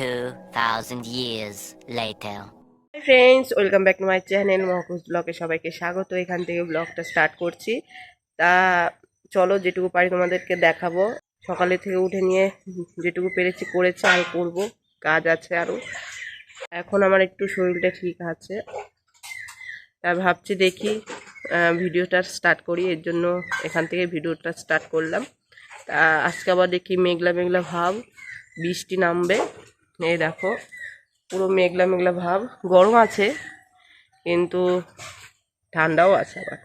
2,000 years later. Friends welcome back to my channel মহকুজ ব্লগে সবাইকে স্বাগত। এখান থেকে ব্লগটা স্টার্ট করছি। তা চলো যেটুকু পারি তোমাদেরকে দেখাবো। সকালে থেকে উঠে নিয়ে যেটুকু পেরেছি করেছি আর করব। কাজ আছে আরও এখন আমার একটু শরীরটা ঠিক আছে। তা ভাবছি দেখি ভিডিওটা স্টার্ট করি। এর জন্য এখান থেকে ভিডিওটা স্টার্ট করলাম। তা আজকে আবার দেখি মেঘলা মেঘলা ভাব বৃষ্টি নামবে। এই দেখো, পুরো মেঘলা মেঘলা ভাব। গরম আছে, কিন্তু ঠান্ডাও আছে আবার।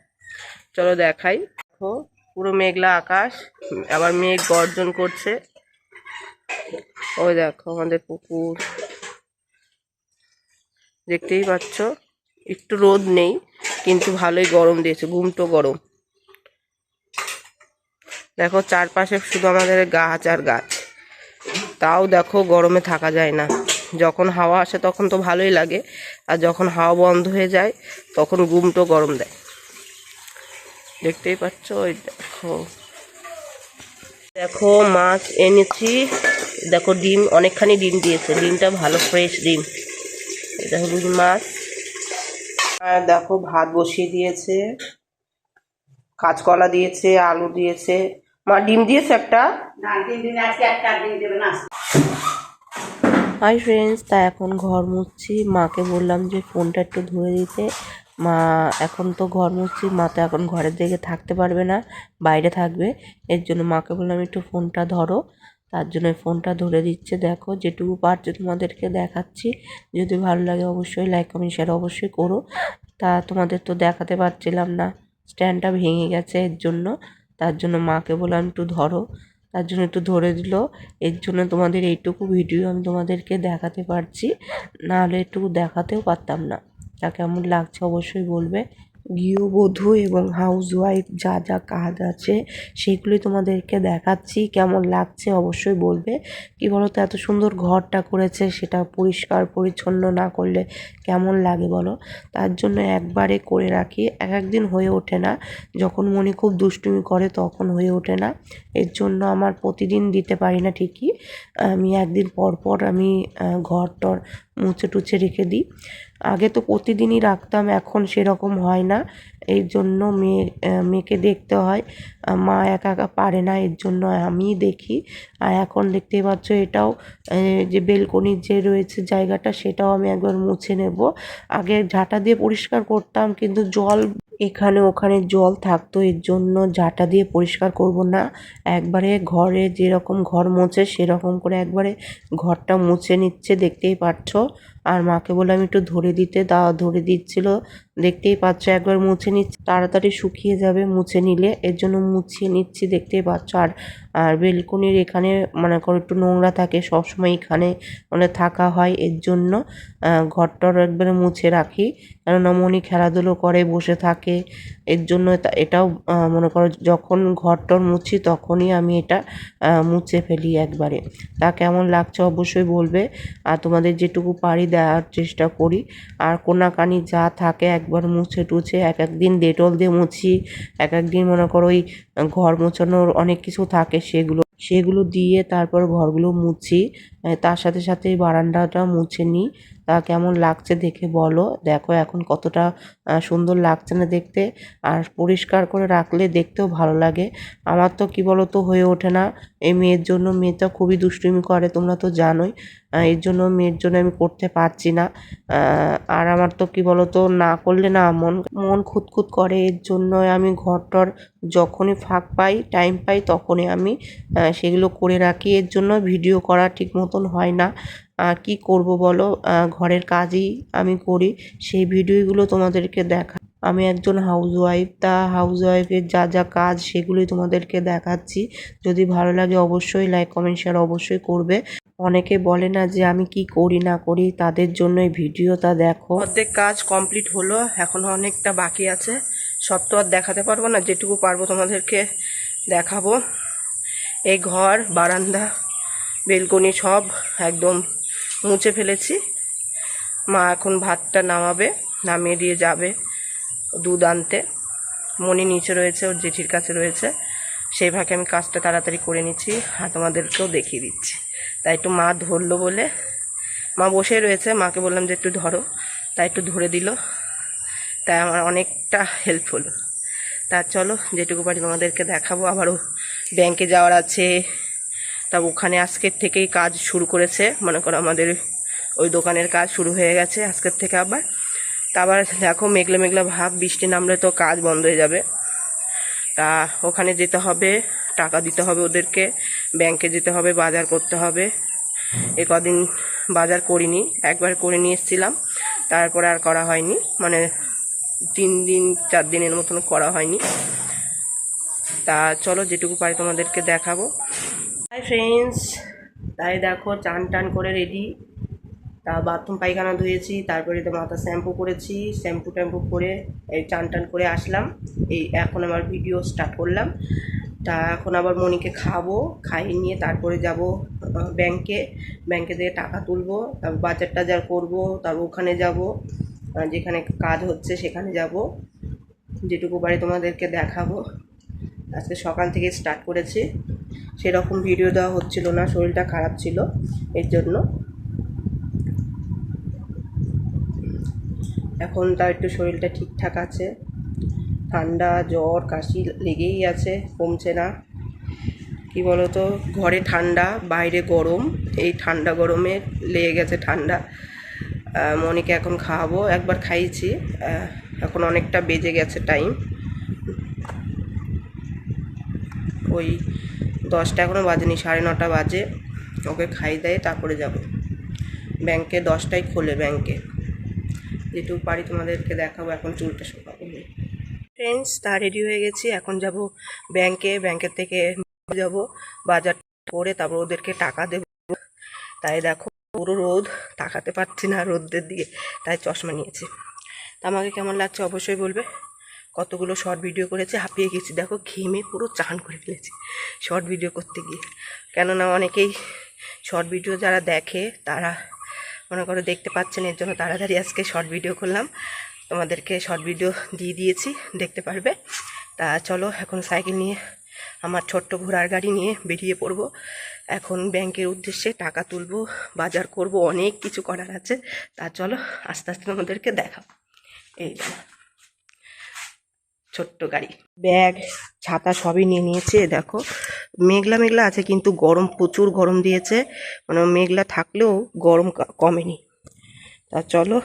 চলো দেখাই। দেখো, পুরো মেঘলা আকাশ, আবার মেঘ গর্জন করছে। ওই দেখো, আমাদের পুকুর। দেখতেই পাচ্ছ, একটু রোদ নেই, কিন্তু ভালোই গরম দিয়েছে গুমটো গরম। দেখো, চারপাশে শুধু আমাদের গাছ আর গাছ। তাও দেখো গরমে থাকা যায় না। যখন হাওয়া আসে তখন তো ভালোই লাগে, আর যখন হাওয়া বন্ধ হয়ে যায় তখন গুমটো গরম দেয়। দেখতেই পাচ্ছ, ওই দেখো। দেখো, মাছ এনেছি। দেখো ডিম, অনেকখানি ডিম দিয়েছে। ডিমটা ভালো ফ্রেশ ডিম। হলো রুই মাছ। আর দেখো ভাত বসিয়ে দিয়েছে। কাঁচকলা দিয়েছে, আলু দিয়েছে। মা, ডিম দিয়েছে একটা? হাই ফ্রেন্ডস, তা এখন ঘর মুছছি। মাকে বললাম যে ফোনটা একটু ধুয়ে দিতে। মা এখন তো ঘর মুছছি, মা তো এখন ঘরের দিকে থাকতে পারবে না, বাইরে থাকবে। এর জন্য মাকে বললাম, একটু ফোনটা ধরো। তার জন্য ফোনটা ধরে দিচ্ছে। দেখো, যেটুকু পারছ তোমাদেরকে দেখাচ্ছি। যদি ভালো লাগে অবশ্যই লাইক কমেন্ট শেয়ার অবশ্যই করো। তা তোমাদের তো দেখাতে পারছিলাম না। স্ট্যান্ডটা ভেঙে গেছে এর জন্য। তার জন্য মাকে বললাম, একটু ধরো। তার জন্য একটু ধরে দিল। এর জন্য তোমাদের এইটুকু ভিডিও আমি তোমাদেরকে দেখাতে পারছি। না হলে একটু দেখাতেও পারতাম না। তা কেমন লাগছে অবশ্যই বলবে। গৃহবধূ এবং হাউস ওয়াইফ যা যা কাজ আছে সেগুলোই তোমাদেরকে দেখাচ্ছি। কেমন লাগছে অবশ্যই বলবে। কি বলতো, এত সুন্দর ঘরটা করেছে, সেটা পরিষ্কার, পরিচ্ছন্ন না করলে কেমন লাগে বলো? তার জন্য একবারে করে রাখি। এক একদিন হয়ে ওঠে না। যখন মনে খুব দুষ্টুমি করে তখন হয়ে ওঠে না। এর জন্য আমার প্রতিদিন দিতে পারি না ঠিকই। আমি একদিন পর পর আমি ঘর টর মুছে টুছে রেখে দিই। আগে তো প্রতিদিনই রাখতাম, এখন সেরকম হয় না। এই জন্য মেয়ে মেয়েকে দেখতে হয়। মা একা একা পারে না, এর জন্য আমিই দেখি। আর এখন দেখতেই পাচ্ছ এটাও যে বেলকনির যে রয়েছে জায়গাটা, সেটাও আমি একবার মুছে নেব। আগে ঝাঁটা দিয়ে পরিষ্কার করতাম, কিন্তু জল, এখানে ওখানে জল থাকতো, এর জন্য ঝাঁটা দিয়ে পরিষ্কার করব না। একবারে ঘরে যেরকম ঘর মোছে, সেরকম করে একবারে ঘরটা মুছে নিচ্ছে, দেখতেই পাচ্ছ। আর মাকে বললাম একটু ধরে দিতে তা ধরে দিচ্ছিল। দেখতেই পাচ্ছ, একবার মুছে নিচ্ছে, তাড়াতাড়ি শুকিয়ে যাবে, মুছে নিলে, এর জন্য মুছিয়ে নিচ্ছি, দেখতেই পাচ্ছ। আর আর বেলকনির এখানে, মনে করো একটু নোংরা থাকে, সবসময় এখানে মানে থাকা হয়, এর জন্য ঘরটর একবারে মুছে রাখি। কেননা মনি খেলাধুলো করে, বসে থাকে, এর জন্য এটা- এটাও মনে করো যখন ঘরটর মুছি, তখনই আমি এটা মুছে ফেলি একবারে। তা কেমন লাগছে অবশ্যই বলবে। আর তোমাদের যেটুকু পারি দেওয়ার চেষ্টা করি। আর কোনাকানি যা থাকে একবার মুছে টুছে, এক একদিন ডেটল দিয়ে মুছি, এক একদিন মনে করো ওই ঘর মোছানোর অনেক কিছু থাকে সেগুলো সেগুলো দিয়ে তারপর ঘরগুলো মুছি। তার সাথে সাথে বারান্দাটা মুছে নিই। কেমন লাগছে দেখে বলো। দেখো এখন কতটা সুন্দর লাগছে না দেখতে। আর পরিষ্কার করে রাখলে দেখতেও ভালো লাগে। আমার তো কি বলো তো হয়ে ওঠে না। এই মেয়ের জন্য মেয়েটা খুবই দুষ্টুমি করে, তোমরা তো জানোই। এর জন্য মেয়ের জন্য আমি করতে পারছি না। আর আমার তো কি বলো তো না করলে না মন মন খুঁতখুত করে। এর জন্য আমি ঘরটর যখনই ফাঁক পাই টাইম পাই, তখনই আমি সেগুলো করে রাখি। এর জন্য ভিডিও করা ঠিক মতন হয় না। কি করব বলো? ঘরের কাজই আমি করি। সেই ভিডিওগুলো তোমাদেরকে দেখা আমি একজন হাউস ওয়াইফ তা হাউস ওয়াইফের যা যা কাজ সেগুলোই তোমাদেরকে দেখাচ্ছি। যদি ভালো লাগে অবশ্যই লাইক কমেন্ট শেয়ার অবশ্যই করবে। অনেকে বলে না যে আমি কি করি, না করি, তাদের জন্য এই ভিডিওটা দেখো। অর্ধেক কাজ কমপ্লিট হলো, এখনও অনেকটা বাকি আছে। সব তো আর দেখাতে পারব না, যেটুকু পারব তোমাদেরকে দেখাবো। এই ঘর, বারান্দা, বেলকনি সব একদম মুছে ফেলেছি। মা এখন ভাতটা নামাবে, নামিয়ে দিয়ে যাবে দুধ আনতে। মনি নিচে রয়েছে, ওর জেঠির কাছে রয়েছে। সেই ভাগে আমি কাজটা তাড়াতাড়ি করে নিচ্ছি আর তোমাদেরকেও দেখিয়ে দিচ্ছি। তাই একটু মা ধরলো বলে। মা বসে রয়েছে, মাকে বললাম যে একটু ধরো, তাই একটু ধরে দিল। তাই আমার অনেকটা হেল্প হলো। তা চলো, যেটুকু পারি তোমাদেরকে দেখাবো। আবারও ব্যাংকে যাওয়ার আছে। তা ওখানে আজকের থেকেই কাজ শুরু করেছে। মনে করো আমাদের ওই দোকানের কাজ শুরু হয়ে গেছে আজকের থেকে আবার। তা আবার দেখো মেঘলা মেঘলা ভাব, বৃষ্টি নামলে তো কাজ বন্ধ হয়ে যাবে। তা ওখানে যেতে হবে, টাকা দিতে হবে ওদেরকে ব্যাংকে যেতে হবে, বাজার করতে হবে। এ কদিন বাজার করিনি, একবার করে নিয়ে এসেছিলাম। তারপরে আর করা হয়নি মানে তিন দিন, চার দিনের মতন করা হয়নি। তা চলো যেটুকু পারি তোমাদেরকে দেখাবো। ফ্রেন্ডস তাই দেখো, চান টান করে রেডি তা বাথরুম পায়খানা ধুয়েছি, তারপরে তো মাথা শ্যাম্পু করেছি শ্যাম্পু ট্যাম্পু করে এই চান টান করে আসলাম। এই এখন আমার ভিডিও স্টার্ট করলাম। তা এখন আবার মনিকে খাব, খাইয়ে নিয়ে তারপরে যাব ব্যাংকে ব্যাংকে থেকে টাকা তুলবো, তারপর বাজার টাজার করব, তারপর ওখানে যাব। যেখানে কাজ হচ্ছে সেখানে যাব। যেটুকু বাড়ি তোমাদেরকে দেখাবো। আজকে সকাল থেকে স্টার্ট করেছি। সেরকম ভিডিও দেওয়া হচ্ছিল না শরীরটা খারাপ ছিল এর জন্য। এখন তার একটু শরীরটা ঠিকঠাক আছে। ঠান্ডা জ্বর কাশি লেগেই আছে কমছে না। কি বলতো ঘরে ঠান্ডা বাইরে গরম। এই ঠান্ডা গরমে লেগে গেছে ঠান্ডা। মনিকে এখন খাওয়াবো একবার খাইয়েছি। আহ, এখন অনেকটা বেজে গেছে টাইম ওই দশটা এখনও বাজেনি, সাড়ে নটা বাজে। ওকে খাই দেয় তারপরে যাব। ব্যাংকে দশটায় খোলে ব্যাংকে। যেটুকু পারি তোমাদেরকে দেখাবো, এখন চুলটা শুকাবো। ফ্রেন্ডস তা রেডি হয়ে গেছি, এখন যাব ব্যাংকে। ব্যাংকের থেকে যাব, বাজার করে তারপর ওদেরকে টাকা দেবো। তাই দেখো, পুরো রোদ, তাকাতে পারছি না রোদের দিকে, তাই চশমা নিয়েছি। তা আমাকে কেমন লাগছে অবশ্যই বলবে। কতগুলো শর্ট ভিডিও করেছে, হাঁপিয়ে গেছি। দেখো, ঘেমে পুরো চান করে ফেলেছি শর্ট ভিডিও করতে গিয়ে। কেননা অনেকেই শর্ট ভিডিও যারা দেখে, তারা মনে করো দেখতে পাচ্ছেন, এর জন্য তাড়াতাড়ি আজকে শর্ট ভিডিও করলাম। তোমাদেরকে শর্ট ভিডিও দিয়ে দিয়েছি, দেখতে পারবে। তা চলো, এখন সাইকেল নিয়ে আমার ছোট্ট ঘোড়ার গাড়ি নিয়ে বেরিয়ে পড়ব। এখন ব্যাংকের উদ্দেশ্যে টাকা তুলব, বাজার করব, অনেক কিছু করার আছে। তা চলো, আস্তে আস্তে তোমাদেরকে দেখাবো। এই ছোট্ট গাড়ি। ব্যাগ, ছাতা সবই নিয়ে নিয়েছে, দেখো। মেঘলা মেঘলা আছে, কিন্তু গরম, প্রচুর গরম দিয়েছে। মানে মেঘলা থাকলেও গরম কমেনি। তা চলো।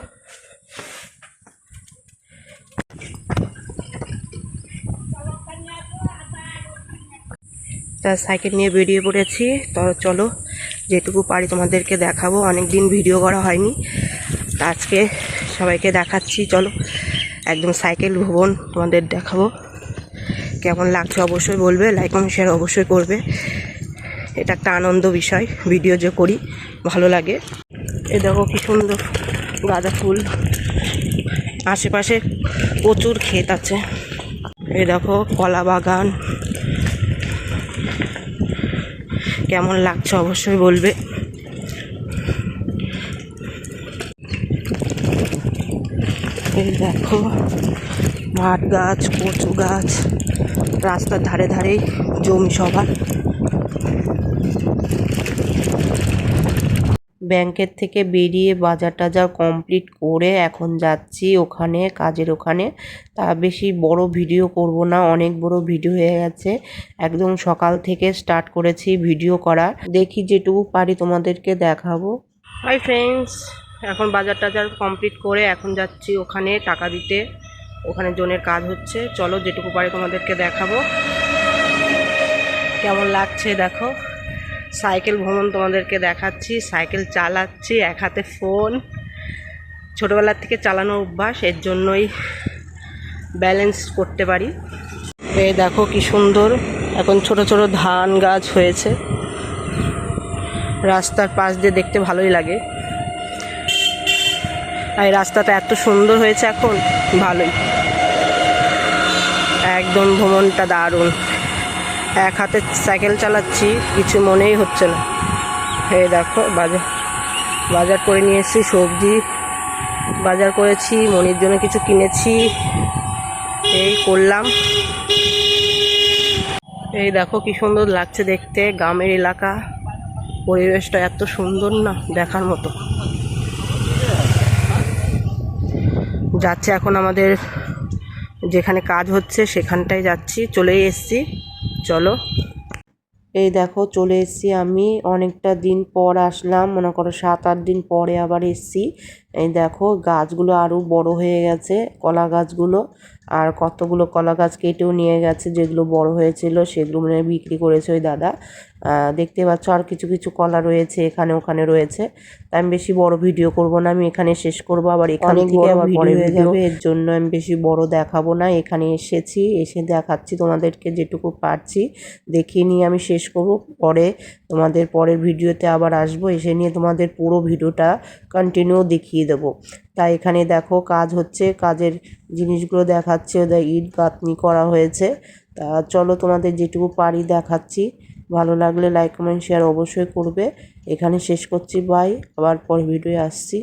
তা সাইকেল নিয়ে বেরিয়ে পড়েছি। তো চলো, যেটুকু পারি তোমাদেরকে দেখাবো। অনেক দিন ভিডিও করা হয়নি। তা আজকে সবাইকে দেখাচ্ছি। চলো। একদম সাইকেল ভ্রমণ তোমাদের দেখাবো। কেমন লাগছে অবশ্যই বলবে লাইক কমেন্ট শেয়ার অবশ্যই করবে। এটা একটা আনন্দ বিষয় ভিডিও যে করি, ভালো লাগে। এ দেখো কি সুন্দর গাঁদা ফুল। আশেপাশে প্রচুর ক্ষেত আছে। এ দেখো কলা বাগান। কেমন লাগছে অবশ্যই বলবে। দেখো মাঠ গাছ, কচু গাছ, রাস্তার ধারে ধারেই জমি সবার। ব্যাংকের থেকে বেরিয়ে বাজার টাজার কমপ্লিট করে এখন যাচ্ছি ওখানে, কাজের ওখানে। তা বেশি বড় ভিডিও করব না, অনেক বড় ভিডিও হয়ে গেছে। একদম সকাল থেকে স্টার্ট করেছি ভিডিও করা দেখি যেটুকু পারি তোমাদেরকে দেখাবো। হাই ফ্রেন্ডস এখন বাজার টাজার কমপ্লিট করে এখন যাচ্ছি ওখানে টাকা দিতে। ওখানে জোনের কাজ হচ্ছে। চলো যেটুকু পারে তোমাদেরকে দেখাবো। কেমন লাগছে দেখো। সাইকেল ভ্রমণ তোমাদেরকে দেখাচ্ছি। সাইকেল চালাচ্ছি এক হাতে ফোন ছোটোবেলার থেকে চালানো অভ্যাস, এর জন্যই ব্যালেন্স করতে পারি। এই দেখো কি সুন্দর। এখন ছোট ছোট ধান গাছ হয়েছে। রাস্তার পাশ দিয়ে দেখতে ভালোই লাগে। আর এই রাস্তাটা এত সুন্দর হয়েছে এখন, ভালোই। একদম ভ্রমণটা দারুণ। এক হাতে সাইকেল চালাচ্ছি, কিছু মনেই হচ্ছে না। এই দেখো, বাজার বাজার করে নিয়ে এসেছি সবজি। বাজার করেছি, মনির জন্য কিছু কিনেছি। এই করলাম। এই দেখো কি সুন্দর লাগছে দেখতে, গ্রামের এলাকা। পরিবেশটা এত সুন্দর না, দেখার মতো। যাচ্ছে এখন আমাদের যেখানে কাজ হচ্ছে সেখানটায় যাচ্ছি, চলে এসছি। চলো। এই দেখো, চলে এসছি আমি। অনেকটা দিন পর আসলাম, মনে করো সাত আট দিন পরে আবার এসছি। এই দেখো গাছগুলো আরও বড় হয়ে গেছে কলা গাছগুলো। আর কতগুলো কলা গাছ কেটেও নিয়ে গেছে যেগুলো বড় হয়েছিল সেগুলো মানে বিক্রি করেছে ওই দাদা। দেখতে পাচ্ছ আর কিছু কিছু কলা রয়েছে এখানে ওখানে রয়েছে। তাই আমি বেশি বড় ভিডিও করব না আমি এখানে শেষ করব। আবার এখানে থেকে আবার পরে হয়ে যাবে, এর জন্য আমি বেশি বড় দেখাবো না। এখানে এসেছি এসে দেখাচ্ছি তোমাদেরকে যেটুকু পারছি। দেখিয়ে নিয়ে আমি শেষ করব পরে তোমাদের পরের ভিডিওতে আবার আসব। এসে নিয়ে তোমাদের পুরো ভিডিওটা কন্টিনিউ দেখিয়ে দেবো। তাই এখানে দেখো কাজ হচ্ছে, কাজের জিনিসগুলো দেখাচ্ছে, ওদের ইট গাঁথনি করা হয়েছে। তা চলো তোমাদের যেটুকু পারি দেখাচ্ছি। ভালো লাগলে লাইক কমেন্ট শেয়ার অবশ্যই করবে। এখানে শেষ করছি বাই আবার পরে ভিডিও আসছি।